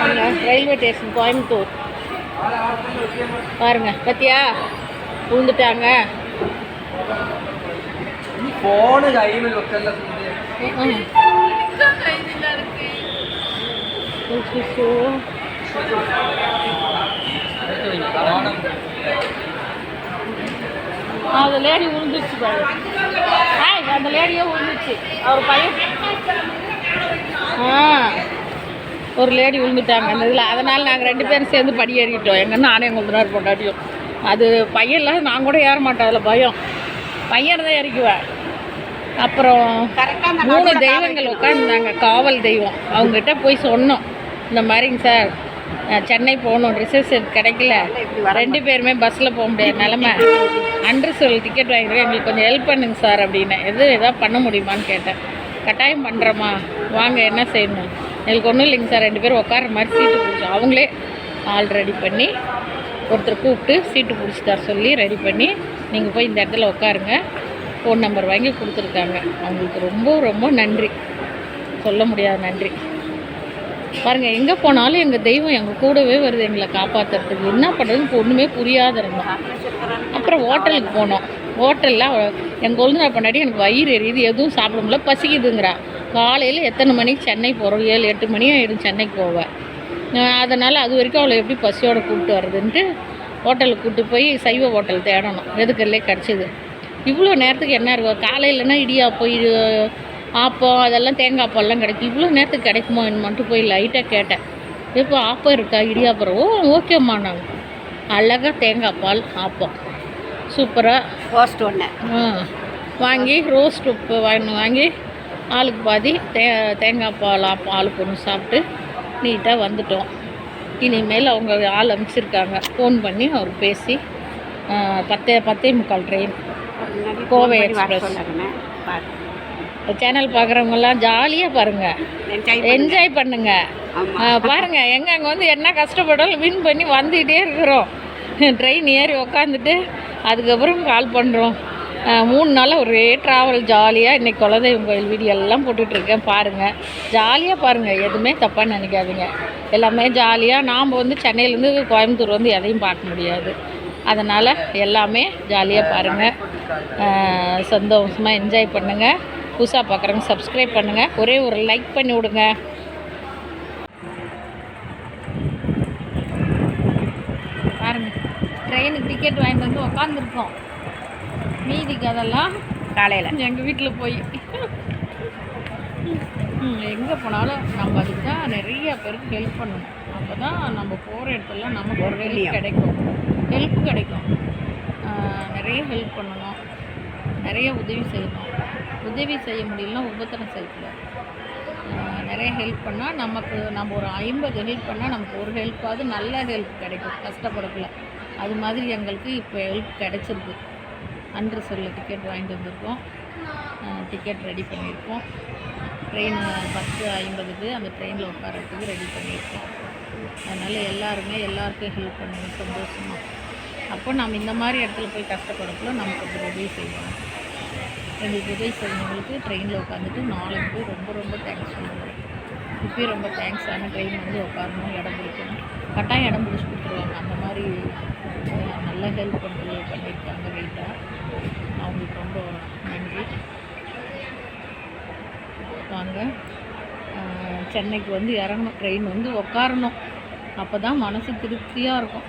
அங்க railway station Coimbatore பாருங்க பத்தியா விழுந்துட்டாங்க ഫോണ് കയ്യിൽ വെക്കല്ല ம்ம். அச்சச்சோ. ஆ, அந்த லேடி விழுந்துச்சு பாரு ஆய் அந்த லேடியே விழுந்துச்சு அவர் பையன் ஆ ஒரு லேடி விழுந்துட்டாங்க அந்த இதில். அதனால் நாங்கள் ரெண்டு பேரும் சேர்ந்து படி ஏறிக்கிட்டோம். எங்கள் நானே முதனார் பொண்டாட்டியும். அது பையன் இல்லாத நான் கூட ஏற மாட்டேன் அதில் பயம். பையன் தான் ஏறிக்குவேன். அப்புறம் மூணு தெய்வங்கள் உட்காந்துருந்தாங்க காவல் தெய்வம். அவங்ககிட்ட போய் சொன்னோம். இந்த மாதிரிங்க சார் சென்னை போகணும். ரிசர்வேஷன் கிடைக்கல. ரெண்டு பேருமே பஸ்ஸில் போக முடியாத நிலமை. அன்று சொல் டிக்கெட் வாங்கிடுறேன் எங்களுக்கு கொஞ்சம் ஹெல்ப் பண்ணுங்க சார் அப்படின்னேன் எது எதாவது பண்ண முடியுமான்னு கேட்டேன். கட்டாயம் பண்ணுறோமா வாங்க என்ன செய்யணும்? எங்களுக்கு ஒன்றும் இல்லைங்க சார். ரெண்டு பேரும் உட்கார மாதிரி சீட்டு பிடிச்சோம் அவங்களே ஆள் ரெடி பண்ணி ஒருத்தர் கூப்பிட்டு சீட்டு பிடிச்சி தர சொல்லி ரெடி பண்ணி நீங்கள் போய் இந்த இடத்துல உட்காருங்க. ஃபோன் நம்பர் வாங்கி கொடுத்துருக்காங்க. அவங்களுக்கு ரொம்ப ரொம்ப நன்றி. சொல்ல முடியாத நன்றி. பாருங்கள் எங்கே போனாலும் எங்கள் தெய்வம் எங்கள் கூடவே வருது. எங்களை காப்பாற்றுறதுக்கு என்ன பண்ணுறதுன்னு ஒன்றுமே புரியாத இருந்தோம். அப்புறம் ஹோட்டலுக்கு போனோம். ஹோட்டலில் எங்கள் கொழுந்தனா பண்ணாடி எனக்கு வயிறு எரியுது எதுவும் சாப்பிட முடியல பசிக்குதுங்கிறா. காலையில் எத்தனை மணிக்கு சென்னை போகிறோம் ஏழு எட்டு மணி ஆயிடும் சென்னைக்கு போவேன் அதனால் அது வரைக்கும் அவளை எப்படி பசியோடு கூப்பிட்டு வர்றதுன்ட்டு ஹோட்டலுக்கு கூப்பிட்டு போய் சைவ ஹோட்டல் தேடணும். எதுக்கல்லே கிடச்சிது. இவ்வளோ நேரத்துக்கு என்ன இருக்கும் காலையிலனா இடியாப்பம் இது ஆப்பம் அதெல்லாம் தேங்காய் பால்லாம் கிடைக்கும். இவ்வளோ நேரத்துக்கு கிடைக்குமோ என்னமான்ட்டு போய் லைட்டாக கேட்டேன். இப்போ ஆப்பம் இருக்கா இடியாப்பம் ஓ ஓகேம்மா நாங்கள் அழகாக தேங்காய் பால் ஆப்பம். சூப்பராக போஸ்ட் ஒன்று வாங்கி ரோஸ்ட் வாங்கி ஆளுக்கு பாதி தே தேங்காய் பால் ஆளுக்கு ஒன்று சாப்பிட்டு நீட்டாக வந்துட்டோம். இனிமேல் அவங்க ஆள் அனுப்பிச்சிருக்காங்க. ஃபோன் பண்ணி அவர் பேசி பத்தே பத்தே முக்கால் ட்ரெயின் கோவை எக்ஸ்பிரஸ் சேனல் பார்க்குறவங்கெல்லாம் ஜாலியாக பாருங்கள் என்ஜாய் பண்ணுங்க. ஆ, பாருங்க எங்க அங்கே வந்து என்ன கஷ்டப்பட்டாலும் வின் பண்ணி வந்துக்கிட்டே இருக்கிறோம். ட்ரெயின் ஏறி உக்காந்துட்டு அதுக்கப்புறம் கால் பண்ணுறோம் மூணு நாளில் ஒரே ட்ராவல் ஜாலியாக இன்றைக்கி குலதெய்வம் கோயில் வீடியோ எல்லாம் போட்டுட்ருக்கேன் பாருங்கள் ஜாலியாக பாருங்கள் எதுவுமே தப்பாக நினைக்காதீங்க. எல்லாமே ஜாலியாக நாம் வந்து சென்னையிலேருந்து கோயம்புத்தூர் வந்து எதையும் பார்க்க முடியாது. அதனால் எல்லாமே ஜாலியாக பாருங்கள் சந்தோஷமாக என்ஜாய் பண்ணுங்கள் புதுசாக பார்க்குறவங்க சப்ஸ்கிரைப் பண்ணுங்கள் ஒரே ஒரு லைக் பண்ணி விடுங்க. பாருங்கள் ட்ரெயினுக்கு டிக்கெட் வாங்கிட்டு வந்து உக்காந்துருக்கோம். மீதிக்கு அதெல்லாம் காலையில் எங்கள் வீட்டில் போய். எங்கே போனாலும் நம்ம அதுக்கு தான் நிறைய பேருக்கு ஹெல்ப் பண்ணணும். அப்போ தான் நம்ம போகிற இடத்துல நமக்கு ஒரு ஹெல்ப் கிடைக்கும். ஹெல்ப் கிடைக்கும். நிறைய ஹெல்ப் பண்ணணும். நிறைய உதவி செய்யணும். உதவி செய்ய முடியலன்னா உபத்திரம் செய்யக்கூடாது. நிறைய ஹெல்ப் பண்ணால் நமக்கு நம்ம ஒரு ஐம்பது ஹெல்ப் பண்ணால் நமக்கு ஒரு ஹெல்ப்பாவது நல்ல ஹெல்ப் கிடைக்கும். கஷ்டப்படக்குள்ள அது மாதிரி எங்களுக்கு இப்போ ஹெல்ப் கிடைச்சிருக்கு. அன்று சொல்ல டிக்கெட் வாங்கிட்டு வந்திருக்கோம். டிக்கெட் ரெடி பண்ணியிருக்கோம். ட்ரெயின் பத்து ஐம்பதுக்கு அந்த ட்ரெயினில் உட்காரத்துக்கு ரெடி பண்ணியிருக்கோம். அதனால் எல்லாருமே எல்லாருக்கும் ஹெல்ப் பண்ணணும் சந்தோஷமாக அப்போ நம்ம இந்த மாதிரி இடத்துல போய் கஷ்டப்படக்குள்ள நமக்கு ஒரு உதவி செய்வோம் எங்களுக்கு உதவி செய்யறவங்களுக்கு ட்ரெயினில் உட்காந்துட்டு நாளைக்கு போய் ரொம்ப ரொம்ப தேங்க்ஸ் பண்ணுவோம் இப்போயும் ரொம்ப தேங்க்ஸ் ஆனால் ட்ரெயின் வந்து உட்காரணும் இடம் பிடிக்கணும். கட்டாயம் இடம் பிடிச்சி கொடுத்துருவாங்க. அந்த மாதிரி நல்ல ஹெல்ப் பண்ணுறது பண்ணியிருக்காங்க வெயிட்டாக அவங்களுக்கு ரொம்ப நன்றி. வாங்க. சென்னைக்கு வந்து இறங்கணும். ட்ரெயின் வந்து உட்காரணும் அப்போ தான் மனசு திருப்தியாக இருக்கும்.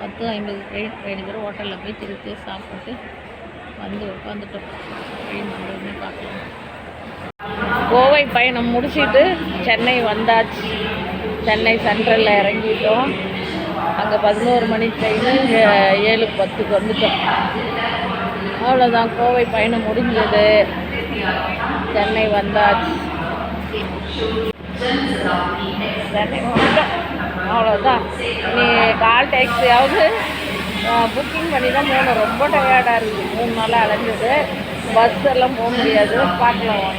பத்து ஐம்பது ட்ரெயின் ரெண்டு பேரும் ஹோட்டலில் போய் திருப்தியாக சாப்பிட்டு வந்து உட்காந்துட்டோம் ட்ரெயின் வந்ததுமே பார்க்கலாம். கோவை பயணம் முடிச்சிட்டு சென்னை வந்தாச்சு. சென்னை சென்ட்ரலில் இறங்கிட்டோம். அங்கே பதினோரு மணி ட்ரெயின் இங்கே ஏழு பத்துக்கு வந்துட்டோம். அவ்வளோதான் கோவை பயணம் முடிஞ்சது. சென்னை வந்தாச்சு. சென்னை அவ்வளோதான் நீ கால் டேக்ஸியாவது புக்கிங் பண்ணி தான் போகணும். ரொம்ப டயர்டாக இருக்குது மூணு நாளாக அலைஞ்சது. பஸ் எல்லாம் போக முடியாது. பார்க்கலாம்.